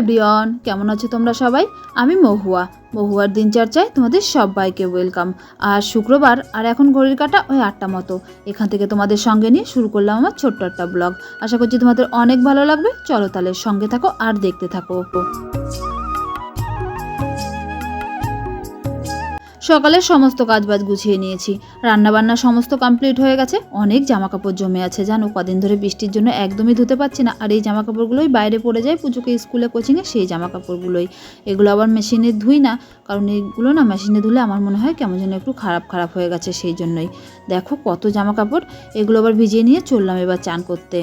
Everyone, কেমন আছো তোমরা সবাই? আমি মহুয়া। মহুয়ার দিনচর্চায় তোমাদের সবাইকে ওয়েলকাম। আর শুক্রবার, আর এখন ঘড়ির কাটা ওই আটটা মতো। এখান থেকে তোমাদের সঙ্গে নিয়ে শুরু করলাম আমার ছোট্ট একটা ব্লগ। আশা করছি তোমাদের অনেক ভালো লাগবে। চলো তাহলে সঙ্গে থাকো আর দেখতে থাকো সকালে সমস্ত কাজবাজ গুছিয়ে নিয়েছি। রান্নাবান্না সমস্ত কমপ্লিট হয়ে গেছে। অনেক জামা কাপড় জমে আছে, জানো? কদিন ধরে বৃষ্টির জন্য একদমই ধুতে পারছি না। আর এই জামা কাপড়গুলোই বাইরে পড়ে যায় পুজোকে, স্কুলে কোচিংয়ে, সেই জামা কাপড়গুলোই এগুলো আবার মেশিনে ধুই না, কারণ এইগুলো না মেশিনে ধুলে আমার মনে হয় কেমন যেন একটু খারাপ খারাপ হয়ে গেছে সেই জন্যই। দেখো কত জামা কাপড় এগুলো আবার ভিজিয়ে নিয়ে চললাম এবার চান করতে।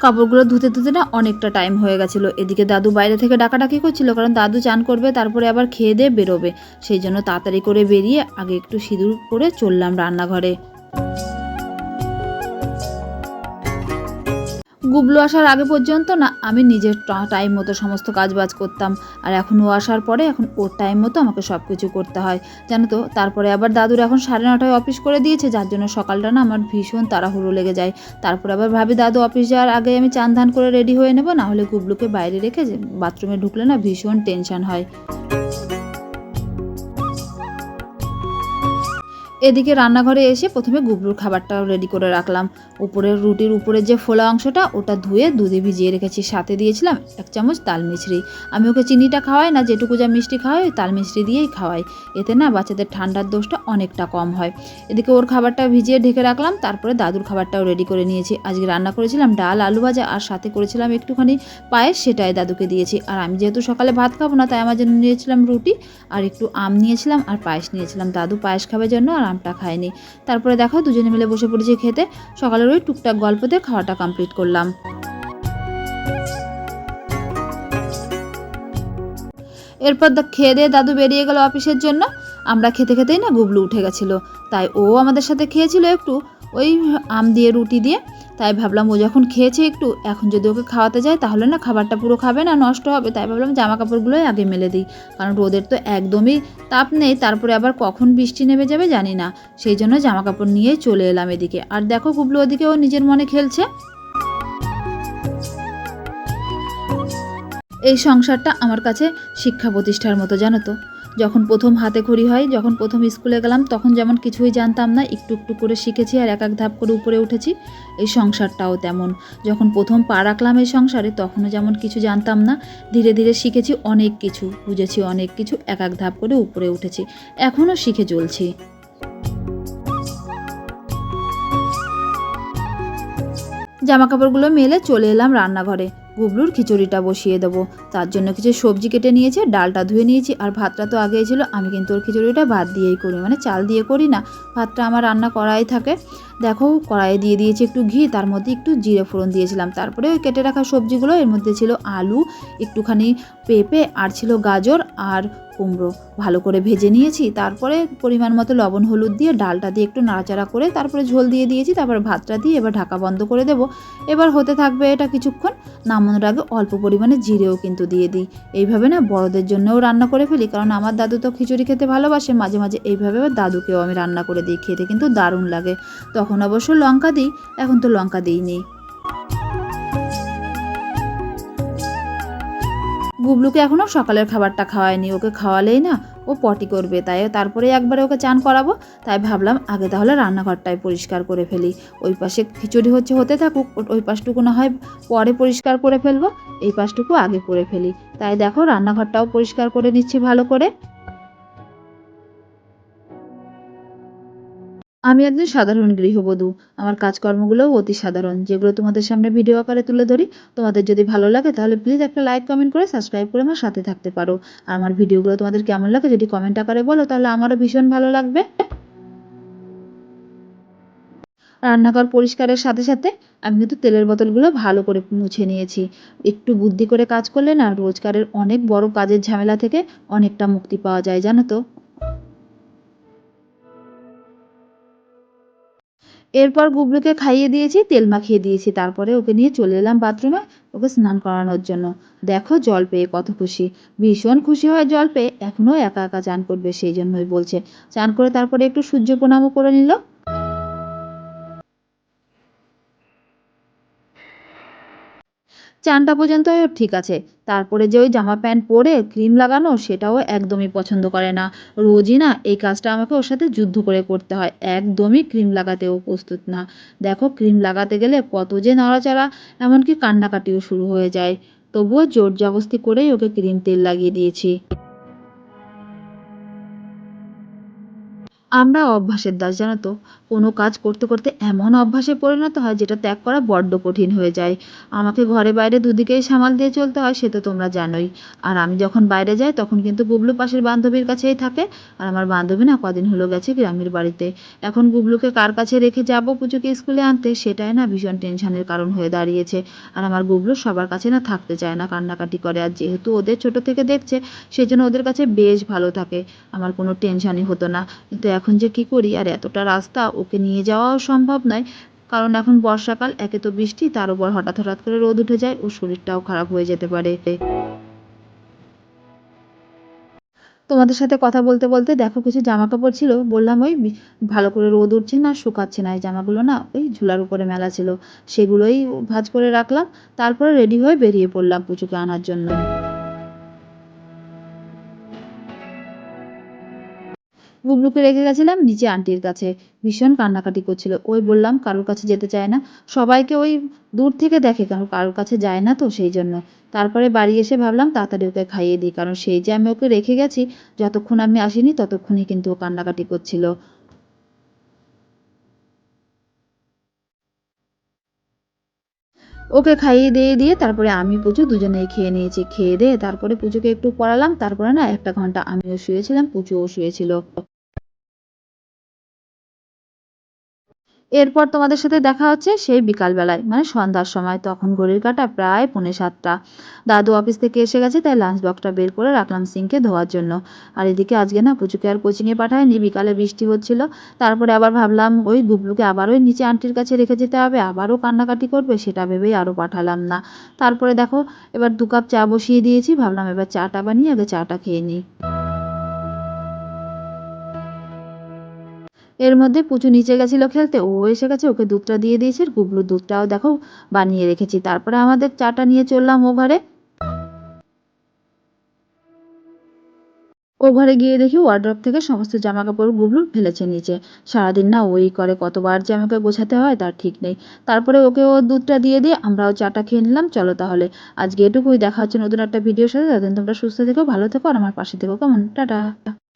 কাপড়গুলো ধুতে ধুতে না অনেকটা টাইম হয়ে গেছিল। এদিকে দাদু বাইরে থেকে ডাকাডাকি করছিল, কারণ দাদু চান করবে, তারপরে আবার খেয়ে দিয়ে বেরোবে। সেই জন্য তাড়াতাড়ি করে বেরিয়ে আগে একটু সিঁদুর করে চললাম রান্নাঘরে। গুবলু আসার আগে পর্যন্ত না, আমি নিজের টাইম মতো সমস্ত কাজ বাজ করতাম। আর এখন ও আসার পরে এখন ওর টাইম মতো আমাকে সব কিছু করতে হয়। জানো তো, তারপরে আবার দাদুর এখন সাড়ে নটায় অফিস করে দিয়েছে, যার জন্য সকালটা না আমার ভীষণ তাড়াহুড়ো লেগে যায়। তারপরে আবার ভাবি, দাদু অফিস যাওয়ার আগে আমি চান ধান করে রেডি হয়ে নেব, না হলে গুবলুকে বাইরে রেখে বাথরুমে ঢুকলে না ভীষণ টেনশন হয়। এদিকে রান্নাঘরে এসে প্রথমে গুবলুর খাবারটা রেডি করে রাখলাম। উপরের রুটির উপরের যে ফোলা অংশটা, ওটা ধুয়ে দুধে ভিজিয়ে রেখেছি। সাথে দিয়েছিলাম এক চামচ তাল মিছরি। আমি ওকে চিনিটা খাওয়াই না, যেটুকু যা মিষ্টি খাওয়াই, ওই তাল মিছরি দিয়েই খাওয়াই। এতে না বাচ্চাদের ঠান্ডার দোষটা অনেকটা কম হয়। এদিকে ওর খাবারটা ভিজিয়ে ঢেকে রাখলাম, তারপরে দাদুর খাবারটাও রেডি করে নিয়েছি। আজকে রান্না করেছিলাম ডাল, আলু ভাজা, আর সাথে করেছিলাম একটুখানি পায়েস, সেটাই দাদুকে দিয়েছি। আর আমি যেহেতু সকালে ভাত খাব না, তাই আমার জন্য নিয়েছিলাম রুটি, আর একটু আম নিয়েছিলাম আর পায়েস নিয়েছিলাম। দাদু পায়েস খাবার জন্য, আর আমটা খায়নি। তারপরে দেখো দুজনে মিলে বসে পড়েছি খেতে। সকালের ওই টুকটাক গল্পতে খাওয়াটা কমপ্লিট করলাম। এরপর খেয়ে দিয়ে দাদু বেরিয়ে গেল অফিসের জন্য। আমরা খেতে খেতেই না গুবলু উঠে গেছিল। তাই ও আমাদের সাথে খেয়েছিল একটু। ওই আম দিয়ে, রুটি দিয়ে। তাই ভাবলাম ও যখন খেয়েছে একটু, এখন যদি ওকে খাওয়াতে যায় তাহলে না খাবারটা পুরো খাবে না, নষ্ট হবে। তাই ভাবলাম জামা কাপড়গুলোই আগে মেলে দিই। কারণ রোদের তো একদমই তাপ নেই, তারপরে আবার কখন বৃষ্টি নেমে যাবে জানি না। সেই জন্য জামা কাপড় নিয়েই চলে এলাম এদিকে। আর দেখো গুবলু ওদিকে ও নিজের মনে খেলছে। এই সংসারটা আমার কাছে শিক্ষা প্রতিষ্ঠার মতো, জানো তো। যখন প্রথম হাতে খড়ি হয়, যখন প্রথম স্কুলে গেলাম, তখন যেমন কিছুই জানতাম না, একটু একটু করে শিখেছি আর এক এক ধাপ করে উপরে উঠেছি। এই সংসারটাও তেমন। যখন প্রথম পা রাখলাম এই সংসারে, তখনও যেমন কিছু জানতাম না, ধীরে ধীরে শিখেছি অনেক কিছু, বুঝেছি অনেক কিছু, এক এক ধাপ করে উপরে উঠেছি। এখনও শিখে চলছি। জামা কাপড়গুলো মেলে চলে এলাম রান্নাঘরে। গুবলুর খিচুড়িটা বসিয়ে দেবো। তার জন্য কিছু সবজি কেটে নিয়েছে, ডালটা ধুয়ে নিয়েছি, আর ভাতটা তো আগেই ছিল। আমি কিন্তু ওর খিচুড়িটা ভাত দিয়েই করি মানে চাল দিয়ে করি না। ভাতটা আমার রান্না করাই থাকে। দেখো, কড়াইয়ে দিয়ে দিয়েছি একটু ঘি, তার মধ্যে একটু জিরে ফোড়ন দিয়েছিলাম। তারপরে ওই কেটে রাখা সবজিগুলো, এর মধ্যে ছিল আলু, একটুখানি পেঁপে, আর ছিল গাজর আর কুমড়ো। ভালো করে ভেজে নিয়েছি। তারপরে পরিমাণ মতো লবণ, হলুদ দিয়ে ডালটা দিয়ে একটু নাড়াচাড়া করে তারপরে ঝোল দিয়ে দিয়েছি। তারপরে ভাতটা দিয়ে এবার ঢাকা বন্ধ করে দেবো। এবার হতে থাকবে এটা কিছুক্ষণ। নামানোর আগে অল্প পরিমাণে জিরেও কিন্তু দিয়ে দিই। এইভাবে না বড়দের জন্যও রান্না করে ফেলি, কারণ আমার দাদু তো খিচুড়ি খেতে ভালোবাসে, মাঝে মাঝে এইভাবে দাদুকেও আমি রান্না করে দিই, খেতে কিন্তু দারুণ লাগে। তখন অবশ্য লঙ্কা দিই, এখন তো লঙ্কা দিইনি। গুবলুকে এখনও সকালের খাবারটা খাওয়ায়নি, ওকে খাওয়ালেই না ও পটি করবে, তাই তারপরে একবারে ওকে চান করাবো। তাই ভাবলাম আগে তাহলে রান্নাঘরটাই পরিষ্কার করে ফেলি। ওই পাশে খিচুড়ি হচ্ছে হতে থাকুক ওই পাশটুকু না হয় পরে পরিষ্কার করে ফেলব, এই পাশটুকু আগে করে ফেলি। তাই দেখো রান্নাঘরটাও পরিষ্কার করে নিচ্ছি ভালো করে। আমি একজন সাধারণ গৃহবধূ। আমার কাজকর্মগুলোও অতি সাধারণ। যেগুলো তোমাদের সামনে ভিডিও আকারে তুলে ধরি, তোমাদের যদি ভালো লাগে তাহলে প্লিজ একটা লাইক কমেন্ট করে সাবস্ক্রাইব করে আমার সাথে থাকতে পারো। আর আমার ভিডিওগুলো তোমাদের কেমন লাগে যদি কমেন্ট আকারে বলো তাহলে আমারও ভীষণ ভালো লাগবে। রান্নাঘর পরিষ্কারের সাথে সাথে আমি কিন্তু তেলের বোতলগুলো ভালো করে মুছে নিয়েছি। একটু বুদ্ধি করে কাজ করলে না রোজগারের অনেক বড় কাজের ঝামেলা থেকে অনেকটা মুক্তি পাওয়া যায়, জানো তো? এরপর গুবলুকে খাইয়ে দিয়েছি, তেল মাখিয়ে দিয়েছি। তারপরে ওকে নিয়ে চলে এলাম বাথরুমে, ওকে স্নান করানোর জন্য। দেখো, জল পেয়ে কত খুশি। ভীষণ খুশি হয় জল পেয়ে। এখনও একা একা চান করবে, সেই জন্যই বলছে। চান করে তারপরে একটু সূর্য প্রণামও করে নিল। চানটা পর্যন্ত ঠিক আছে। তারপরে যে ওই জামা প্যান্ট পরে ক্রিম লাগানো সেটাও একদমই পছন্দ করে না। রোজই না এই কাজটা আমাকে ওর সাথে যুদ্ধ করে করতে হয়। একদমই ক্রিম লাগাতেও প্রস্তুত না। দেখো ক্রিম লাগাতে গেলে কত যে নাড়াচাড়া, এমনকি কান্নাকাটিও শুরু হয়ে যায়। তবুও জোর জবস্তি করেই ওকে ক্রিম তেল লাগিয়ে দিয়েছি। আমরা অভ্যাসের দাস, জানো তো? কোনো কাজ করতে করতে এমন অভ্যাসে পরিণত হয় যেটা ত্যাগ করা বড্ড কঠিন হয়ে যায়। আমাকে ঘরে বাইরে দুদিকেই সামাল দিয়ে চলতে হয়, সে তো তোমরা জানোই। আর আমি যখন বাইরে যাই, তখন কিন্তু গুবলু পাশের বান্ধবীর কাছেই থাকে। আর আমার বান্ধবী না কদিন হলো গেছে গ্রামের বাড়িতে। এখন গুবলুকে কার কাছে রেখে যাব পুজোকে স্কুলে আনতে, সেটাই না ভীষণ টেনশনের কারণ হয়ে দাঁড়িয়েছে। আর আমার গুবলু সবার কাছে না থাকতে চায় না, কান্নাকাটি করে। আর যেহেতু ওদের ছোট থেকে দেখছে সেই জন্য ওদের কাছে বেশ ভালো থাকে। আমার কোনো টেনশনই হতো না। কিন্তু এখন যে কি করি আর এতটা রাস্তা ওকে নিয়ে যাওয়াও সম্ভব নয়। কারণ এখন বর্ষাকাল, একে তো বৃষ্টি, তার উপর হঠাৎ হঠাৎ করে রোদ উঠে যায় ওর শরীরটাও খারাপ হয়ে যেতে পারে। তোমাদের সাথে কথা বলতে বলতে দেখো কিছু জামা কাপড় ছিল, বললাম ওই ভালো করে রোদ উঠছে না, শুকাচ্ছে না, এই জামাগুলো না ওই ঝুলার উপরে মেলা ছিল। সেগুলোই ভাঁজ করে রাখলাম, তারপরে রেডি হয়ে বেরিয়ে পড়লাম পুচুকে আনার জন্য। গুবলুকে রেখে গেছিলাম নিচে আন্টির কাছে। ভীষণ কান্নাকাটি করছিল। ওই বললাম, কারোর কাছে যেতে চায় না। সবাইকে ওই দূর থেকে দেখে কারণ কারোর কাছে যায় না তো সেই জন্য। তারপরে বাড়ি এসে ভাবলাম, তাড়াতাড়ি ওকে খাইয়ে দিই। কারণ সেই যে আমি ওকে রেখে গেছি, যতক্ষণ আমি আসিনি, ততক্ষণই কিন্তু ও কান্নাকাটি করছিল। ওকে খাইয়ে দিয়ে দিয়ে তারপরে আমি, পুজো দুজনেই খেয়ে নিয়েছি। খেয়ে দিয়ে তারপরে পুজোকে একটু পড়ালাম। তারপরে না, একটা ঘণ্টা আমিও শুয়েছিলাম, পুজোও শুয়েছিল। এরপর তোমাদের সাথে দেখা হচ্ছে সেই বিকালবেলায় মানে সন্ধ্যার সময়। তখন ঘড়ির কাটা প্রায় পৌনে সাতটা। দাদু অফিস থেকে এসে গেছে, তাই লাঞ্চ বক্সটা বের করে রাখলাম সিংকে ধোয়ার জন্য। আর এদিকে আজকে না পুচুকে আর কোচিংয়ে পাঠায়নি, বিকালে বৃষ্টি হচ্ছিল। তারপরে আবার ভাবলাম, ওই গুবলুকে আবার ওই নিচে আন্টির কাছে রেখে যেতে হবে, আবারও কান্নাকাটি করবে, সেটা ভেবেই আরও পাঠালাম না। তারপরে দেখো, এবার দু কাপ চা বসিয়ে দিয়েছি, ভাবলাম এবার চাটা বানিয়ে আগে চাটা খেয়ে নিই। এর মধ্যে পুচু নিচে গেছিল খেলতে, ও এসে গেছে, ওকে দুধটা দিয়ে দিয়েছে, আর গুবলুর দুধটাও দেখো বানিয়ে রেখেছি। তারপরে আমাদের চাটা নিয়ে চললাম ও ঘরে। ও ঘরে গিয়ে দেখি ওয়ার্ড্রপ থেকে সমস্ত জামা কাপড় গুবলু ফেলেছে নিচে। সারাদিন না ওই করে, কতবার যে আমাকে গোছাতে হয় তার ঠিক নেই। তারপরে ওকে ও দুধটা দিয়ে দিয়ে আমরাও চাটা খেয়ে নিলাম, চলো তাহলে। আজকে এটুকুই, দেখা হচ্ছে নতুন একটা ভিডিওর সাথে। ততদিন তোমরা সুস্থ থেকো, ভালো থেকো, আর আমার পাশে থেকো, কেমন? টাটা।